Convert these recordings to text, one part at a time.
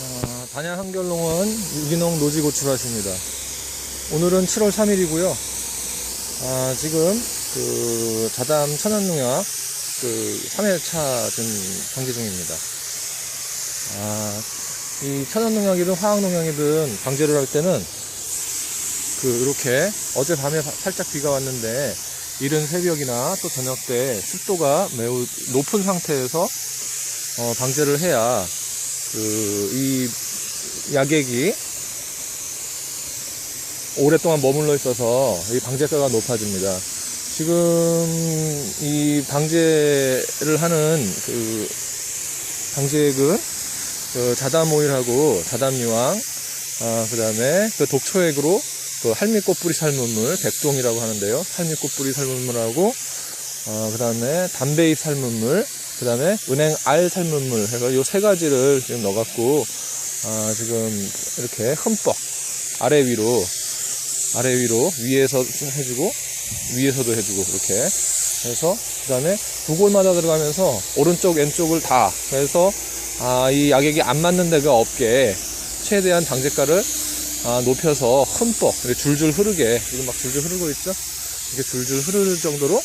어, 단양 한결농원 유기농 노지 고추밭입니다. 오늘은 7월 3일이고요. 아, 지금 그 자담 천연농약 그 3회차 지금 방지 중입니다. 아, 이 천연농약이든 화학농약이든 방제를 할 때는 그 이렇게 어젯밤에 바- 살짝 비가 왔는데 이른 새벽이나 또 저녁 때 습도가 매우 높은 상태에서 어, 방제를 해야 그 이 약액이 오랫동안 머물러 있어서 이 방제가가 높아집니다. 지금 이 방제를 하는 그 방제액은 그 자담 오일하고 자담 유황, 아, 그 다음에 그 독초액으로 그 할미꽃 뿌리 삶은 물, 백동이라고 하는데요. 할미꽃 뿌리 삶은 물하고, 어, 그 다음에 담배잎 삶은 물, 그 다음에 은행 알 삶은 물 해서 요세 가지를 지금 넣어갖고, 아, 지금 이렇게 흠뻑 아래 위로, 아래 위로 위에서 좀 해주고, 위에서도 해주고, 그렇게 해서, 그 다음에 두 골마다 들어가면서 오른쪽, 왼쪽을 다 해서, 아, 이 약액이 안 맞는 데가 없게 최대한 방제가를 아, 높여서 흠뻑 줄줄 흐르게 지금 막 줄줄 흐르고 있죠? 이렇게 줄줄 흐를 정도로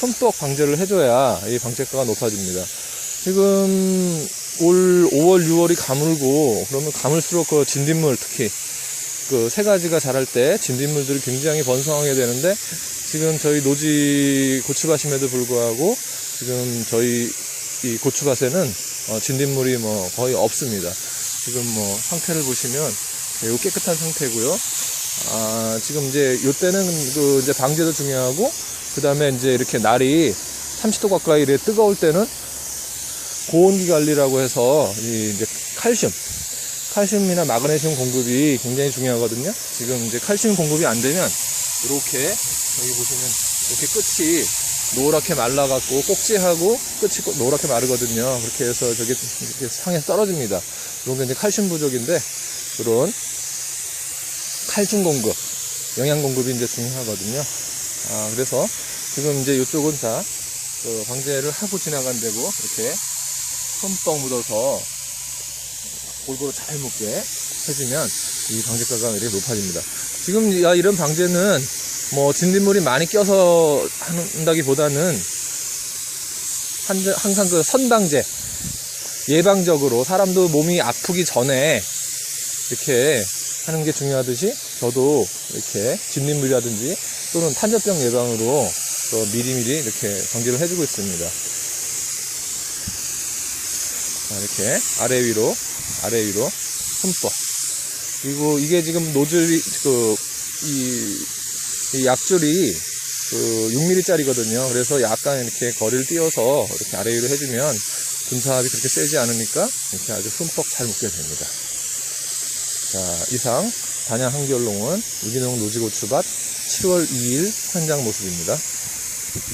흠뻑 방제를 해줘야 이 방제가가 높아집니다. 지금 올 5월, 6월이 가물고 그러면 가물수록 그 진딧물 특히 그 세 가지가 자랄 때 진딧물들이 굉장히 번성하게 되는데 지금 저희 노지 고추밭임에도 불구하고 지금 저희 이 고추밭에는 어, 진딧물이 뭐 거의 없습니다. 지금 뭐 상태를 보시면 매우 깨끗한 상태고요. 아, 지금 이제 요때는 그 이제 방제도 중요하고 그 다음에 이제 이렇게 날이 30도 가까이 이렇게 뜨거울 때는 고온기 관리라고 해서 이 이제 칼슘 칼슘이나 마그네슘 공급이 굉장히 중요하거든요. 지금 이제 칼슘 공급이 안 되면 이렇게 여기 보시면 이렇게 끝이 노랗게 말라갖고 꼭지하고 끝이 꼭 노랗게 마르거든요. 그렇게 해서 저게 이렇게 상에 떨어집니다. 이런 게 이제 칼슘 부족인데 그런 칼슘 공급, 영양 공급이 이제 중요하거든요. 아, 그래서 지금 이제 이쪽은 다, 그 방제를 하고 지나간 데고, 이렇게 흠뻑 묻어서 골고루 잘 묻게 해주면 이 방제가가 이렇게 높아집니다. 지금 야, 이런 방제는 뭐 진딧물이 많이 껴서 한다기보다는 한- 항상 그 선방제, 예방적으로 사람도 몸이 아프기 전에 이렇게 하는 게 중요하듯이 저도 이렇게 진딧물이라든지 또는 탄저병 예방으로 또 미리미리 이렇게 방지를 해주고 있습니다. 자, 이렇게 아래 위로 아래 위로 흠뻑 그리고 이게 지금 노즐이 그 이, 이 약줄이 그 6mm짜리거든요. 그래서 약간 이렇게 거리를 띄어서 이렇게 아래 위로 해주면 분사압이 그렇게 세지 않으니까 이렇게 아주 흠뻑 잘 묻게 됩니다. 자, 이상 단양 한겨울농원 유기농 노지고추밭 7월 2일 현장 모습입니다.